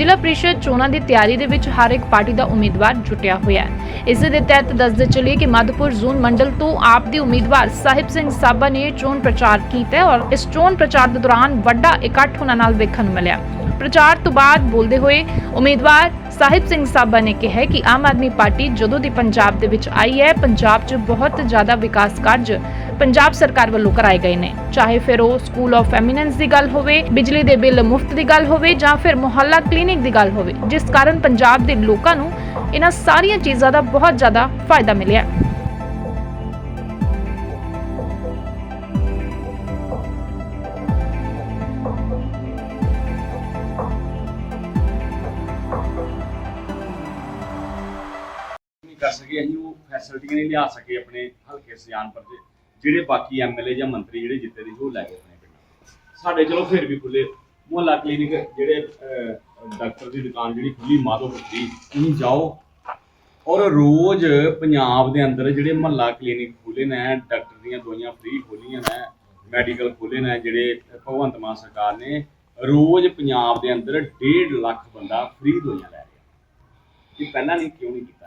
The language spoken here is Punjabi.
ਜ਼ਿਲ੍ਹਾ ਪ੍ਰੀਸ਼ਦ ਚੋਣਾਂ ਦੀ ਤਿਆਰੀ ਦੇ ਵਿੱਚ ਹਰ ਇੱਕ ਪਾਰਟੀ ਦਾ ਉਮੀਦਵਾਰ ਜੁਟਿਆ ਹੋਇਆ ਹੈ। ਇਸ ਦੇ ਤਹਿਤ ਦੱਸਦੇ ਚੱਲੀਏ ਕਿ ਮਾਧੋਪੁਰ ਜ਼ੋਨ ਮੰਡਲ ਤੋਂ ਆਪ ਦੇ ਉਮੀਦਵਾਰ ਸਾਹਿਬ ਸਿੰਘ ਸਾਬਾ ਨੇ ਚੋਣ ਪ੍ਰਚਾਰ ਕੀਤਾ ਔਰ ਇਸ ਚੋਣ ਪ੍ਰਚਾਰ ਦੇ ਦੌਰਾਨ ਵੱਡਾ ਇਕੱਠ ਉਹਨਾਂ ਨਾਲ ਵੇਖਣ ਨੂੰ ਮਿਲਿਆ। ਪ੍ਰਚਾਰ ਤੋਂ ਬਾਅਦ ਬੋਲਦੇ ਹੋਏ ਉਮੀਦਵਾਰ ਸਾਹਿਬ ਸਿੰਘ ਸਾਬਾ ਨੇ ਕਿਹਾ ਕਿ ਆਮ ਆਦਮੀ ਪਾਰਟੀ ਜਦੋਂ ਦੀ ਪੰਜਾਬ ਦੇ ਵਿੱਚ ਆਈ ਹੈ, ਪੰਜਾਬ 'ਚ ਬਹੁਤ ਜ਼ਿਆਦਾ ਵਿਕਾਸ ਕਾਰਜ ਪੰਜਾਬ ਸਰਕਾਰ ਵੱਲੋਂ ਕਰਾਏ ਗਏ ਨੇ। ਚਾਹੇ ਫਿਰ ਉਹ ਸਕੂਲ ਆਫ ਐਮੀਨੈਂਸ ਦੀ ਗੱਲ ਹੋਵੇ, ਬਿਜਲੀ ਦੇ ਬਿੱਲ ਮੁਫਤ ਦੀ ਗੱਲ ਹੋਵੇ ਜਾਂ ਫਿਰ ਮੁਹੱਲਾ ਕਲੀਨਿਕ ਦੀ ਗੱਲ ਹੋਵੇ, ਜਿਸ ਕਾਰਨ ਪੰਜਾਬ ਦੇ ਲੋਕਾਂ ਨੂੰ ਇਹਨਾਂ ਸਾਰੀਆਂ ਚੀਜ਼ਾਂ ਦਾ ਬਹੁਤ ਜ਼ਿਆਦਾ ਫਾਇਦਾ ਮਿਲਿਆ। ਕਰ ਸਕੇ ਅਸੀਂ, ਉਹ ਫੈਸਿਲਿਟੀਆਂ ਨਹੀਂ ਲਿਆ ਸਕੇ ਆਪਣੇ ਹਲਕੇ ਸਿਆਣਪੁਰ ਦੇ ਜਿਹੜੇ ਬਾਕੀ ਐਮਐਲਏ ਜਾਂ ਮੰਤਰੀ ਜਿਹੜੇ ਜਿੱਤੇ ਦੇ ਉਹ ਲੈ ਗਏ ਆਪਣੇ ਪਿੰਡ ਸਾਡੇ ਚਲੋ ਫਿਰ ਵੀ ਖੁੱਲੇ ਮੁਹੱਲਾ ਕਲੀਨਿਕ ਜਿਹੜੇ ਡਾਕਟਰ ਦੀ ਦੁਕਾਨ ਜਿਹੜੀ ਖੁੱਲੀ ਮਾਧੋਪੁਰ ਦੀ, ਤੁਸੀਂ ਜਾਓ। ਔਰ ਰੋਜ਼ ਪੰਜਾਬ ਦੇ ਅੰਦਰ ਜਿਹੜੇ ਮੁਹੱਲਾ ਕਲੀਨਿਕ ਖੋਲੇ ਨੇ, ਡਾਕਟਰ ਦੀਆਂ ਦਵਾਈਆਂ ਫ੍ਰੀ ਖੋਲੀਆਂ ਨੇ, ਮੈਡੀਕਲ ਖੋਲੇ ਨੇ, ਜਿਹੜੇ ਭਗਵੰਤ ਮਾਨ ਸਰਕਾਰ ਨੇ, ਰੋਜ਼ ਪੰਜਾਬ ਦੇ ਅੰਦਰ 1.5 ਲੱਖ ਬੰਦਾ ਫ੍ਰੀ ਦਵਾਈਆਂ ਲੈ ਰਿਹਾ। ਇਹ ਪਹਿਲਾਂ ਨਹੀਂ ਕਿਉਂ ਨਹੀਂ ਕੀਤਾ?